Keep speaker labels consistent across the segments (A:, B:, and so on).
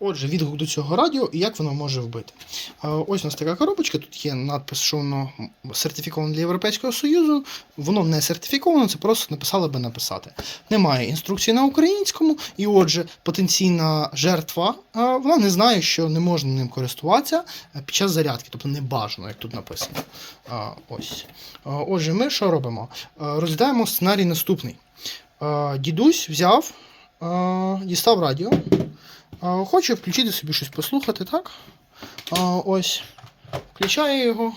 A: Отже, відгук до цього радіо і як воно може вбити. Ось у нас така коробочка, тут є надпис, що воно сертифіковане для Європейського Союзу. Воно не сертифіковано, це просто написали би написати. Немає інструкції на українському, і отже, потенційна жертва вона не знає, що не можна ним користуватися під час зарядки, тобто не бажано, як тут написано. Ось. Отже, ми що робимо? Розглядаємо сценарій наступний. Дідусь взяв, дістав радіо. А, Хоче включити собі щось послухати, так? Ось. Включає його.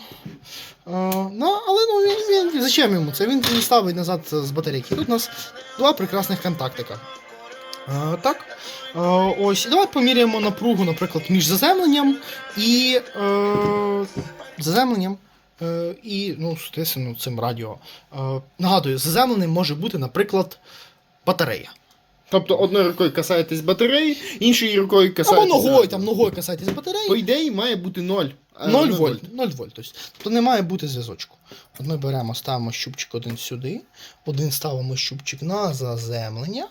A: Ну, але ну, він, він, зачем йому це? Він не ставить назад з батарейки. Тут у нас два прекрасних контактика. Так. Ось. Давай поміряємо напругу, наприклад, між заземленням і е, заземленням. Е, і, ну, цим радіо. Нагадую, заземленим може бути, наприклад, батарея.
B: Тобто одною рукою касаєтесь батареї, іншою рукою
A: Або ногою, там ногою касайтесь батареї.
B: По ідеї має бути 0.
A: 0 вольт. 0 вольт. Тобто, тобто не має бути зв'язочку. От ми беремо, ставимо щупчик один сюди, один ставимо щупчик на заземлення.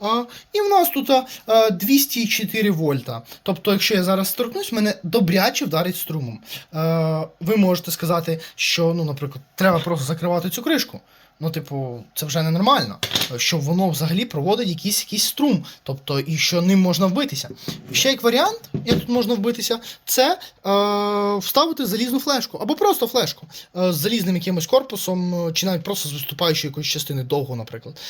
A: А, і в нас тут а, 204 вольта. Тобто, якщо я зараз торкнусь, мене добряче вдарить струмом. А, ви можете сказати, що, ну, наприклад, треба просто закривати цю кришку. Ну, типу, це вже ненормально, що воно взагалі проводить якийсь, якийсь струм, тобто, і що ним можна вбитися. Ще як варіант, як тут можна вбитися, це е, вставити залізну флешку, або просто флешку е, з залізним якимось корпусом, е, чи навіть просто з виступаючої якоїсь частини довго, наприклад.